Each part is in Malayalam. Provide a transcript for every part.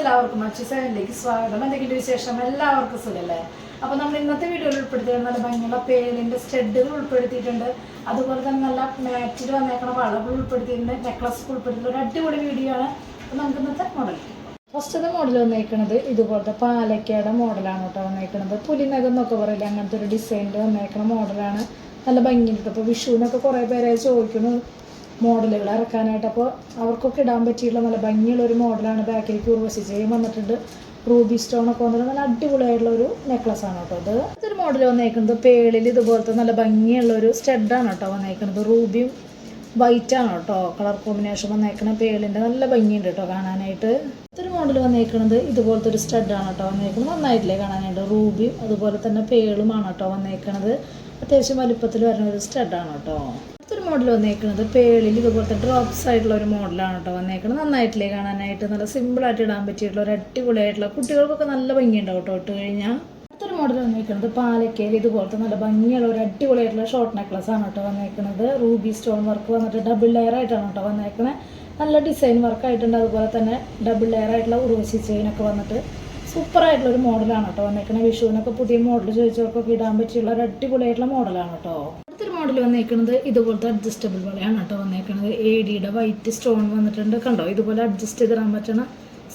എല്ലാവർക്കും അച്ചു സെവനിലേക്ക് സ്വാഗതം. എന്തെങ്കിലും വിശേഷം? എല്ലാവർക്കും സുഖല്ലേ? അപ്പോൾ നമ്മൾ ഇന്നത്തെ വീഡിയോയിൽ ഉൾപ്പെടുത്തിയത് നല്ല ഭംഗിയുള്ള പേരിന്റെ സ്റ്റെഡുകൾ ഉൾപ്പെടുത്തിയിട്ടുണ്ട്. അതുപോലെ തന്നെ നല്ല മാറ്റിൽ വന്നേക്കണ വളകൾ ഉൾപ്പെടുത്തിയിട്ടുണ്ട്. നെക്ലസ് ഉൾപ്പെടുത്തിയിട്ടുണ്ട് ഒരു അടിപൊളി വീഡിയോ ആണ്. അപ്പോൾ നമുക്ക് ഇന്നത്തെ മോഡൽ ഫസ്റ്റത്തെ മോഡൽ വന്നേക്കുന്നത് ഇതുപോലത്തെ പാലക്കയുടെ മോഡലാണ് കേട്ടോ വന്നേക്കുന്നത് പുലിനകം എന്നൊക്കെ പറയില്ല അങ്ങനത്തെ ഒരു ഡിസൈനിൽ വന്നേക്കുന്ന മോഡലാണ് നല്ല ഭംഗിയുണ്ട്. അപ്പോൾ വിഷുവിനൊക്കെ കുറേ പേരായി ചോദിക്കുന്നു മോഡലുകൾ ഇറക്കാനായിട്ട്. അപ്പോൾ അവർക്കൊക്കെ ഇടാൻ പറ്റിയിട്ടുള്ള നല്ല ഭംഗിയുള്ള ഒരു മോഡലാണ് ബാക്കിലേക്ക് ഉർവശി ചെയ്യും. വന്നിട്ടുണ്ട് റൂബി സ്റ്റോൺ ഒക്കെ വന്നിട്ട് നല്ല അടിപൊളിയായിട്ടുള്ള ഒരു നെക്ലസ് ആണ് കേട്ടോ അത് ഇതൊരു മോഡൽ വന്നേക്കുന്നത് പേളിൽ ഇതുപോലത്തെ നല്ല ഭംഗിയുള്ള ഒരു സ്റ്റെഡാണ് കേട്ടോ വന്നേക്കുന്നത്. റൂബിയും വൈറ്റ് ആണ് കേട്ടോ. കളർ കോമ്പിനേഷൻ വന്നേക്കണ പേളിന്റെ നല്ല ഭംഗിയുണ്ട് കേട്ടോ കാണാനായിട്ട്. ഇതൊരു മോഡൽ വന്നേക്കണത് ഇതുപോലത്തെ ഒരു സ്റ്റഡാണ് കേട്ടോ വന്നേക്കുന്നത് നന്നായിട്ടില്ലേ കാണാനായിട്ട്. റൂബിയും അതുപോലെ തന്നെ പേളുമാണ് കേട്ടോ വന്നേക്കണത്. അത്യാവശ്യം വലുപ്പത്തിൽ വരുന്ന ഒരു സ്റ്റഡാണ് കേട്ടോ. അടുത്തൊരു മോഡൽ വന്നേക്കുന്നത് പേളിൽ ഇതുപോലത്തെ ഡ്രോപ്സ് ആയിട്ടുള്ള ഒരു മോഡലാണ് കേട്ടോ വന്നേക്കുന്നത് നന്നായിട്ടില്ലേ കാണാനായിട്ട്. നല്ല സിമ്പിളായിട്ട് ഇടാൻ പറ്റിയിട്ടുള്ള ഒരു അടിപൊളിയായിട്ടുള്ള കുട്ടികൾക്കൊക്കെ നല്ല ഭംഗിയുണ്ടാവും കേട്ടോ ഇട്ട് കഴിഞ്ഞാൽ അടുത്തൊരു മോഡൽ വന്നേക്കുന്നത് പാലക്കേൽ ഇതുപോലത്തെ നല്ല ഭംഗിയുള്ള ഒരു അടിപൊളിയായിട്ടുള്ള ഷോർട്ട് നെക്ലസ് ആണ് കേട്ടോ വന്നേക്കുന്നത് റൂബി സ്റ്റോൺ വർക്ക് വന്നിട്ട് ഡബിൾ ലെയർ ആയിട്ടാണ് കേട്ടോ വന്നേക്കുന്നത് നല്ല ഡിസൈൻ വർക്ക് ആയിട്ടുണ്ട്. അതുപോലെ തന്നെ ഡബിൾ ലെയർ ആയിട്ടുള്ള ഉർവശി ചെയിനൊക്കെ വന്നിട്ട് സൂപ്പർ ആയിട്ടുള്ള ഒരു മോഡലാണ് കേട്ടോ വന്നേക്കുന്നത് വിഷുവിനൊക്കെ പുതിയ മോഡൽ ചോദിച്ചവർക്കൊക്കെ ഇടാൻ പറ്റിയുള്ള ഒരു അടിപൊളിയായിട്ടുള്ള മോഡലാണ് കേട്ടോ മോഡൽ വന്നേക്കുന്നത് ഇതുപോലത്തെ അഡ്ജസ്റ്റബിൾ പോലെയാണ് കേട്ടോ വന്നേക്കുന്നത് എ ഡിയുടെ വൈറ്റ് സ്റ്റോൺ വന്നിട്ടുണ്ട് കണ്ടോ? ഇതുപോലെ അഡ്ജസ്റ്റ് ചെയ്ത് തരാൻ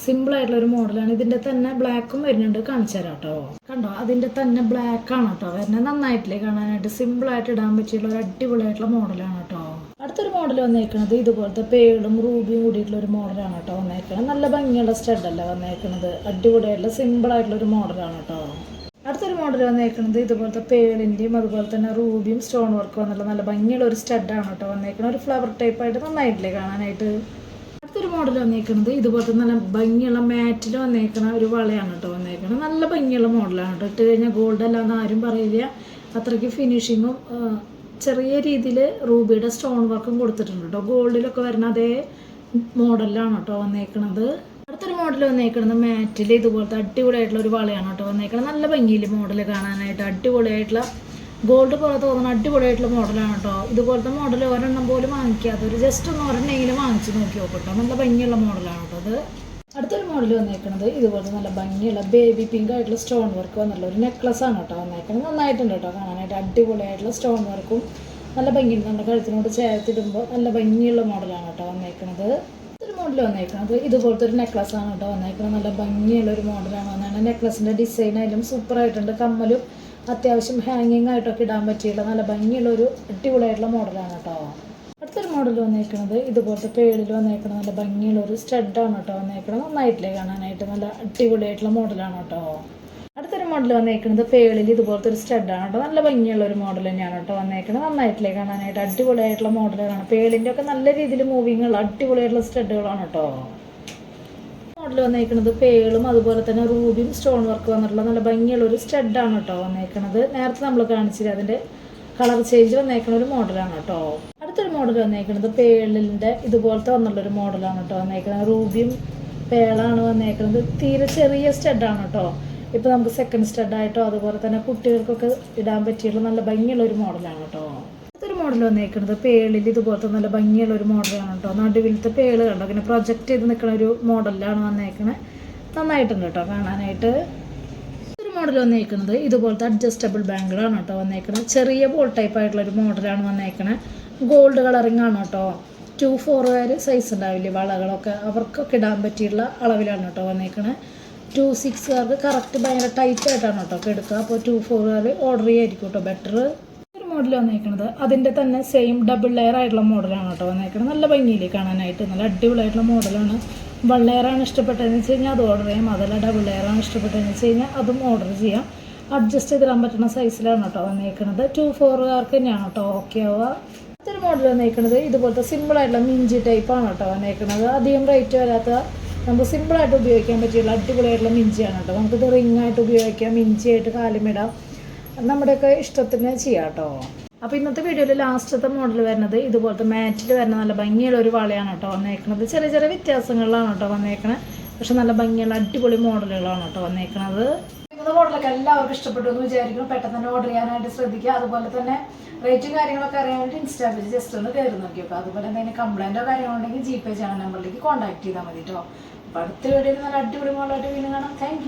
സിമ്പിൾ ആയിട്ടുള്ള ഒരു മോഡലാണ് ഇതിന്റെ തന്നെ ബ്ലാക്കും വരുന്നുണ്ട്. കാണിച്ചു തരാം കേട്ടോ. കണ്ടോ? അതിന്റെ തന്നെ ബ്ലാക്ക് ആണ് കേട്ടോ വരുന്നത്. നന്നായിട്ടില്ലേ കാണാനായിട്ട്? സിമ്പിൾ ആയിട്ട് ഇടാൻ പറ്റിയുള്ള ഒരു അടിപൊളിയായിട്ടുള്ള മോഡലാണ് കേട്ടോ. അടുത്തൊരു മോഡൽ വന്നേക്കുന്നത് ഇതുപോലത്തെ പേളും റൂബിയും കൂടിയിട്ടുള്ള ഒരു മോഡലാണ് കേട്ടോ വന്നേക്കുന്നത് നല്ല ഭംഗിയുള്ള സ്റ്റഡ് അല്ല വന്നേക്കുന്നത് അടിപൊളിയായിട്ടുള്ള സിമ്പിൾ ആയിട്ടുള്ള ഒരു മോഡലാണ് കേട്ടോ. അടുത്തൊരു മോഡൽ വന്നേക്കുന്നത് ഇതുപോലത്തെ പേളിന്റെയും അതുപോലെ തന്നെ റൂബിയും സ്റ്റോൺ വർക്കും വന്നിട്ടുള്ള നല്ല ഭംഗിയുള്ള ഒരു സ്റ്റഡാണ് കേട്ടോ വന്നേക്കുന്നത് ഒരു ഫ്ലവർ ടൈപ്പ് ആയിട്ട് നന്നായിട്ടില്ലേ കാണാനായിട്ട്? അടുത്തൊരു മോഡൽ വന്നേക്കുന്നത് ഇതുപോലത്തെ നല്ല ഭംഗിയുള്ള മാറ്റിൽ വന്നേക്കണ ഒരു വളയാണ് കേട്ടോ വന്നേക്കുന്നത് നല്ല ഭംഗിയുള്ള മോഡലാണ് കേട്ടോ. ഇട്ട് കഴിഞ്ഞാൽ ഗോൾഡ് അല്ലാന്ന് ആരും പറയില്ല. അത്രയ്ക്ക് ഫിനിഷിങ്ങും ചെറിയ രീതിയിൽ റൂബിയുടെ സ്റ്റോൺ വർക്കും കൊടുത്തിട്ടുണ്ട് കേട്ടോ. ഗോൾഡിലൊക്കെ വരുന്ന അതേ മോഡലിലാണ് കേട്ടോ വന്നേക്കണത്. അടുത്തൊരു മോഡൽ വന്നേക്കണത് മാറ്റിൽ ഇതുപോലത്തെ അടിപൊളിയായിട്ടുള്ള ഒരു വളയാണ് കേട്ടോ വന്നേക്കണത് നല്ല ഭംഗിയിൽ മോഡൽ കാണാനായിട്ട്. അടിപൊളിയായിട്ടുള്ള ഗോൾഡ് പോലെ തോന്നുന്ന അടിപൊളിയായിട്ടുള്ള മോഡലാണ് കേട്ടോ. ഇതുപോലത്തെ മോഡൽ ഒരെണ്ണം പോലും വാങ്ങിക്കാതെ ഒരു ജസ്റ്റ് ഒന്ന് ഒരെണ്ണെങ്കിലും വാങ്ങിച്ച് നോക്കി നോക്കട്ടോ നല്ല ഭംഗിയുള്ള മോഡലാണ് കേട്ടോ അത്. അടുത്തൊരു മോഡൽ വന്നേക്കണത് ഇതുപോലത്തെ നല്ല ഭംഗിയുള്ള ബേബി പിങ്ക് ആയിട്ടുള്ള സ്റ്റോൺ വർക്ക് വന്നിട്ടുള്ള ഒരു നെക്ലസ് ആണ് കേട്ടോ വന്നേക്കണത്. നന്നായിട്ടുണ്ട് കേട്ടോ കാണാനായിട്ട്. അടിപൊളിയായിട്ടുള്ള സ്റ്റോൺ വർക്കും നല്ല ഭംഗിയുണ്ട്. നമ്മുടെ കഴുത്തിനോട് ചേർത്തിടുമ്പോൾ നല്ല ഭംഗിയുള്ള മോഡലാണ് കേട്ടോ വന്നേക്കണത്. ഒരു മോഡൽ വന്നേക്കുന്നത് ഇതുപോലത്തെ ഒരു നെക്ലസ് ആണ് കേട്ടോ വന്നേക്കുന്നത്. നല്ല ഭംഗിയുള്ള ഒരു മോഡലാണ് വന്നേക്കുന്നത്. നെക്ലസിന്റെ ഡിസൈൻ ആയാലും സൂപ്പർ ആയിട്ടുണ്ട്. കമ്മലും അത്യാവശ്യം ഹാങ്ങിങ് ആയിട്ടൊക്കെ ഇടാൻ പറ്റിയുള്ള നല്ല ഭംഗിയുള്ള ഒരു അടിപൊളിയായിട്ടുള്ള മോഡലാണ് കേട്ടോ. അടുത്തൊരു മോഡൽ വന്നേക്കുന്നത് ഇതുപോലത്തെ പേളിൽ വന്നേക്കുന്നത് നല്ല ഭംഗിയുള്ള ഒരു സ്റ്റഡാണ് കേട്ടോ വന്നേക്കുന്നത്. നന്നായിട്ടില്ലേ കാണാനായിട്ട്? നല്ല അടിപൊളിയായിട്ടുള്ള മോഡലാണ് കേട്ടോ. അടുത്തൊരു മോഡൽ വന്നേക്കുന്നത് പേളിൽ ഇതുപോലത്തെ ഒരു സ്റ്റഡാണ് കേട്ടോ നല്ല ഭംഗിയുള്ള ഒരു മോഡൽ തന്നെയാണ് കേട്ടോ വന്നേക്കുന്നത് നന്നായിട്ടില്ലേ കാണാനായിട്ട്. അടിപൊളിയായിട്ടുള്ള മോഡലുകളാണ് പേളിന്റെ ഒക്കെ നല്ല രീതിയിൽ മൂവിങ് ഉള്ള അടിപൊളിയായിട്ടുള്ള സ്റ്റഡുകളാണ് കേട്ടോ. മോഡൽ വന്നേക്കുന്നത് പേളും അതുപോലെ തന്നെ റൂബിയും സ്റ്റോൺ വർക്ക് വന്നിട്ടുള്ള നല്ല ഭംഗിയുള്ള ഒരു സ്റ്റഡാണ് കേട്ടോ വന്നേക്കുന്നത് നേരത്തെ നമ്മൾ കാണിച്ചില്ല അതിന്റെ കളർ ചേഞ്ച് വന്നേക്കുന്ന ഒരു മോഡലാണ് കേട്ടോ. അടുത്തൊരു മോഡൽ വന്നേക്കുന്നത് പേളിന്റെ ഇതുപോലത്തെ വന്നുള്ളൊരു മോഡലാണ് കേട്ടോ വന്നേക്കുന്നത് റൂബിയും പേളാണ് വന്നേക്കുന്നത് തീരെ ചെറിയ സ്റ്റഡാണ് കേട്ടോ. ഇപ്പോൾ നമുക്ക് സെക്കൻഡ് സ്റ്റഡായിട്ടോ അതുപോലെ തന്നെ കുട്ടികൾക്കൊക്കെ ഇടാൻ പറ്റിയുള്ള നല്ല ഭംഗിയുള്ള ഒരു മോഡലാണ് കേട്ടോ അടുത്തൊരു മോഡൽ വന്നേക്കുന്നത് പേളിൽ ഇതുപോലത്തെ നല്ല ഭംഗിയുള്ള ഒരു മോഡലാണ് കേട്ടോ നടുവിലത്തെ പേൾ കണ്ടോ? ഇങ്ങനെ പ്രൊജക്റ്റ് ചെയ്ത് നിൽക്കുന്ന ഒരു മോഡലാണ് വന്നേക്കണത് നന്നായിട്ടുണ്ട് കേട്ടോ കാണാനായിട്ട്. ഒരു മോഡൽ വന്നേക്കുന്നത് ഇതുപോലത്തെ അഡ്ജസ്റ്റബിൾ ബാങ്കിളാണ് കേട്ടോ വന്നേക്കുന്നത് ചെറിയ ബോൾ ടൈപ്പ് ആയിട്ടുള്ള ഒരു മോഡലാണ് വന്നേക്കണേ. ഗോൾഡ് കളറിംഗ് ആണ് കേട്ടോ ടു ഫോർ വരെ സൈസ് ഉണ്ടാവില്ലേ വളകളൊക്കെ അവർക്കൊക്കെ ഇടാൻ പറ്റിയുള്ള അളവിലാണ് കേട്ടോ വന്നേക്കണത് ടു സിക്സുകാർക്ക് കറക്റ്റ് ഭയങ്കര ടൈറ്റ് ആയിട്ടാണ് കേട്ടോ ഒക്കെ എടുക്കുക. അപ്പോൾ ടു ഫോറുകാർ ഓർഡർ ചെയ്യായിരിക്കും കേട്ടോ ബെറ്റർ ഒരു മോഡൽ വന്നേക്കുന്നത് അതിന്റെ തന്നെ സെയിം ഡബിൾ ലെയർ ആയിട്ടുള്ള മോഡലാണ് കേട്ടോ വന്നേക്കുന്നത് നല്ല ഭംഗിയില്ലേ കാണാനായിട്ട്. നല്ല അടിപൊളിയായിട്ടുള്ള മോഡലാണ് വൺ ലെയറാണ് ഇഷ്ടപ്പെട്ടതെന്ന് വെച്ച് കഴിഞ്ഞാൽ അത് ഓർഡർ ചെയ്യാം. അതല്ല ഡബിൾ ലെയറാണ് ഇഷ്ടപ്പെട്ടതെന്ന് വെച്ച് കഴിഞ്ഞാൽ അതും ഓർഡർ ചെയ്യാം. അഡ്ജസ്റ്റ് ചെയ്തിടാൻ പറ്റുന്ന സൈസിലാണ് കേട്ടോ വന്നേക്കുന്നത് ടു ഫോറുകാർക്ക് തന്നെയാണ് കേട്ടോ ഓക്കെ ആവുക. അടുത്തൊരു മോഡൽ വന്നേക്കുന്നത് ഇതുപോലത്തെ സിമ്പിളായിട്ടുള്ള മിഞ്ചി ടൈപ്പാണ് കേട്ടോ വന്നേക്കുന്നത് അധികം റേറ്റ് വരാത്ത നമുക്ക് സിമ്പിളായിട്ട് ഉപയോഗിക്കാൻ പറ്റിയുള്ള അടിപൊളിയായിട്ടുള്ള മിഞ്ചിയാണ് കേട്ടോ. നമുക്കിത് റിംഗ് ആയിട്ട് ഉപയോഗിക്കാം മിഞ്ചിയായിട്ട് കാലുമിടാം നമ്മുടെയൊക്കെ ഇഷ്ടത്തിന് ചെയ്യാം കേട്ടോ. അപ്പോൾ ഇന്നത്തെ വീഡിയോയിൽ ലാസ്റ്റത്തെ മോഡൽ വരുന്നത് ഇതുപോലത്തെ മാറ്റിൽ വരുന്ന നല്ല ഭംഗിയുള്ള ഒരു വളയാണ് കേട്ടോ വന്നേക്കുന്നത് ചെറിയ ചെറിയ വ്യത്യാസങ്ങളിലാണ് കേട്ടോ വന്നേക്കണത്. പക്ഷെ നല്ല ഭംഗിയുള്ള അടിപൊളി മോഡലുകളാണ് കേട്ടോ വന്നേക്കണത്. ഇന്നത്തെ മോഡലൊക്കെ എല്ലാവർക്കും ഇഷ്ടപ്പെട്ടു എന്ന് വിചാരിക്കുന്നു. പെട്ടെന്ന് തന്നെ ഓർഡർ ചെയ്യാനായിട്ട് ശ്രദ്ധിക്കുക. അതുപോലെ തന്നെ റേറ്റും കാര്യങ്ങളൊക്കെ അറിയാൻ വേണ്ടി ഇൻസ്റ്റാ പേജ് ജസ്റ്റ് ഒന്ന് കയറി നോക്കി. അപ്പോൾ അതുപോലെ എന്തെങ്കിലും കംപ്ലൈന്റോ കാര്യങ്ങളുണ്ടെങ്കിൽ ജി പേ ചാനൽ നമ്പറിലേക്ക് കോൺടാക്ട് ചെയ്താൽ മതി കേട്ടോ അപ്പോൾ അടുത്ത വീഡിയോയിൽ നല്ല അടിപൊളി മോളായിട്ട് വീണ്ടും കാണാം. താങ്ക്